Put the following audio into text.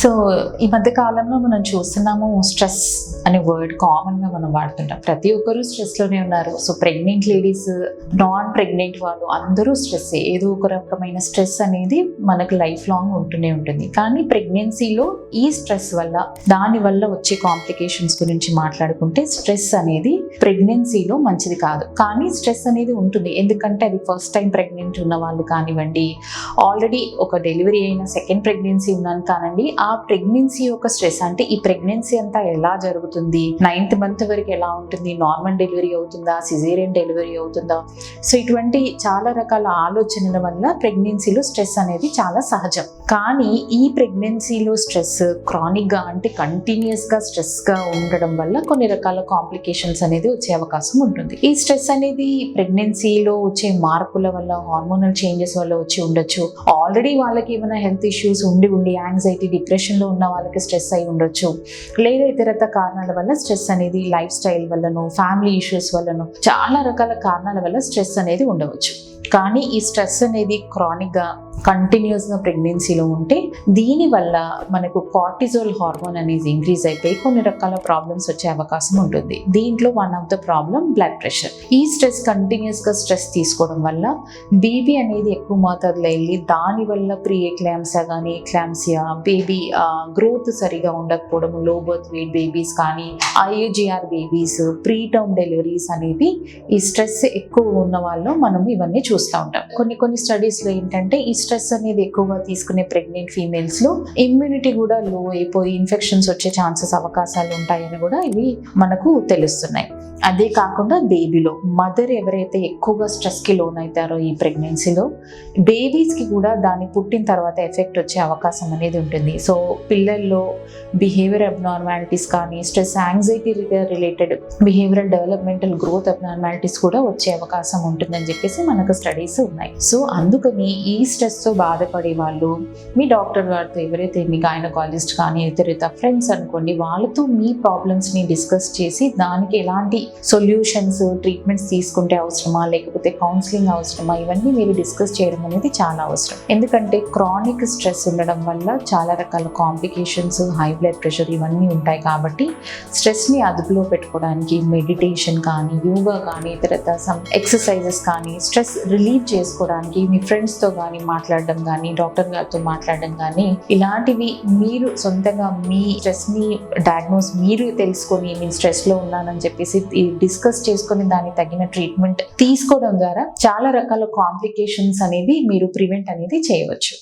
So ఈ మధ్య కాలంలో మనం చూస్తున్నాము స్ట్రెస్ అనే వర్డ్ కామన్గా మనం వాడుతుంటాం. ప్రతి ఒక్కరూ స్ట్రెస్లోనే ఉన్నారు. So pregnant ladies non pregnant వాళ్ళు అందరూ స్ట్రెస్ ఏదో ఒక రకమైన స్ట్రెస్ అనేది మనకు లైఫ్ లాంగ్ ఉంటూనే ఉంటుంది. కానీ ప్రెగ్నెన్సీలో ఈ స్ట్రెస్ వల్ల దాని వల్ల వచ్చే కాంప్లికేషన్స్ గురించి మాట్లాడుకుంటే స్ట్రెస్ అనేది ప్రెగ్నెన్సీలో మంచిది కాదు. కానీ స్ట్రెస్ అనేది ఉంటుంది. ఎందుకంటే అది ఫస్ట్ టైం ప్రెగ్నెంట్ ఉన్న వాళ్ళు కానివ్వండి ఆల్రెడీ ఒక డెలివరీ అయిన సెకండ్ ప్రెగ్నెన్సీ ఉన్నాను కానండి ఆ ఆ ప్రెగ్నెన్సీ యొక్క స్ట్రెస్ అంటే ఈ ప్రెగ్నెన్సీ అంతా ఎలా జరుగుతుంది? నైన్త్ మంత్ వరకు ఎలా ఉంటుంది? నార్మల్ డెలివరీ అవుతుందా? సిజేరియన్ డెలివరీ అవుతుందా? సో ఇటువంటి చాలా రకాల ఆలోచనల వల్ల ప్రెగ్నెన్సీలో స్ట్రెస్ అనేది చాలా సహజం. కానీ ఈ ప్రెగ్నెన్సీలో స్ట్రెస్ క్రానిక్గా అంటే కంటిన్యూస్గా స్ట్రెస్గా ఉండడం వల్ల కొన్ని రకాల కాంప్లికేషన్స్ అనేది వచ్చే అవకాశం ఉంటుంది. ఈ స్ట్రెస్ అనేది ప్రెగ్నెన్సీలో వచ్చే మార్పుల వల్ల హార్మోనల్ చేంజెస్ వల్ల వచ్చి ఉండొచ్చు. ఆల్రెడీ వాళ్ళకి ఏమైనా హెల్త్ ఇష్యూస్ ఉండి ఉండి యాంగ్జైటీ డిప్రెషన్లో ఉన్న వాళ్ళకి స్ట్రెస్ అయి ఉండొచ్చు. లేదా ఇతరత కారణాల వల్ల స్ట్రెస్ అనేది లైఫ్ స్టైల్ వల్లనో ఫ్యామిలీ ఇష్యూస్ వల్లనో చాలా రకాల కారణాల వల్ల స్ట్రెస్ అనేది ఉండవచ్చు. కానీ ఈ స్ట్రెస్ అనేది క్రానిక్గా కంటిన్యూస్గా ప్రెగ్నెన్సీలో ఉంటే దీనివల్ల మనకు కార్టిజోల్ హార్మోన్ అనేది ఇంక్రీజ్ అయిపోయి కొన్ని రకాల ప్రాబ్లమ్స్ వచ్చే అవకాశం ఉంటుంది. దీంట్లో one of the problem blood pressure ఈ స్ట్రెస్ కంటిన్యూస్గా స్ట్రెస్ తీసుకోవడం వల్ల బేబీ అనేది ఎక్కువ మోతాదులో వెళ్ళి దానివల్ల ప్రీ ఎక్లాంసియా కానీ ఎక్లాంసియా బేబీ గ్రోత్ సరిగా ఉండకపోవడం లో బర్త్ వెయిట్ బేబీస్ కానీ IUGR babies pre term deliveries అనేవి ఈ స్ట్రెస్ ఎక్కువ ఉన్న వాళ్ళు మనం ఇవన్నీ చూస్తూ ఉంటాం. కొన్ని కొన్ని స్టడీస్లో ఏంటంటే ఈ స్ట్రెస్ అనేది ఎక్కువగా తీసుకునే ప్రెగ్నెంట్ ఫీమేల్స్లో ఇమ్యూనిటీ కూడా లో అయిపోయి ఇన్ఫెక్షన్స్ వచ్చే ఛాన్సెస్ అవకాశాలు ఉంటాయని కూడా ఇవి మనకు తెలుస్తున్నాయి. అదే కాకుండా బేబీలో మదర్ ఎవరైతే ఎక్కువగా స్ట్రెస్కి లోన్ అవుతారో ఈ ప్రెగ్నెన్సీలో బేబీస్కి కూడా దాన్ని పుట్టిన తర్వాత ఎఫెక్ట్ వచ్చే అవకాశం అనేది ఉంటుంది. సో పిల్లల్లో బిహేవియర్ అబ్నార్మాలిటీస్ కానీ stress anxiety related behavioural developmental growth abnormalities కూడా వచ్చే అవకాశం ఉంటుందని చెప్పేసి మనకు స్టడీస్ ఉన్నాయి. సో అందుకని ఈ స్ట్రెస్తో బాధపడే వాళ్ళు మీ డాక్టర్ గారితో ఎవరైతే మీ గైనకాలజిస్ట్ కానీ ఇతర ఇతర ఫ్రెండ్స్ అనుకోండి వాళ్ళతో మీ ప్రాబ్లమ్స్ని డిస్కస్ చేసి దానికి ఎలాంటి సొల్యూషన్స్ ట్రీట్మెంట్స్ తీసుకుంటే అవసరమా లేకపోతే కౌన్సిలింగ్ అవసరమా ఇవన్నీ మీరు డిస్కస్ చేయడం అనేది చాలా అవసరం. ఎందుకంటే క్రానిక్ స్ట్రెస్ ఉండడం వల్ల చాలా రకాల కాంప్లికేషన్స్ హై బ్లడ్ ప్రెషర్ ఇవన్నీ ఉంటాయి కాబట్టి స్ట్రెస్ని అదుపులో పెట్టుకోవడానికి మెడిటేషన్ కానీ యోగా కానీ ఇతరత సమ్ ఎక్సర్సైజెస్ కానీ స్ట్రెస్ రిలీవ్ చేసుకోవడానికి మీ ఫ్రెండ్స్తో కానీ మాట్లాడడం కానీ డాక్టర్ గారితో మాట్లాడడం కానీ ఇలాంటివి మీరు సొంతంగా మీ స్ట్రెస్ని డయాగ్నోస్ మీరు తెలుసుకొని నేను స్ట్రెస్లో ఉన్నానని చెప్పేసి డిస్కస్ చేసుకొని దానికి తగిన ట్రీట్మెంట్ తీసుకోవడం ద్వారా చాలా రకాల కాంప్లికేషన్స్ అనేవి మీరు ప్రివెంట్ అనేది చేయవచ్చు.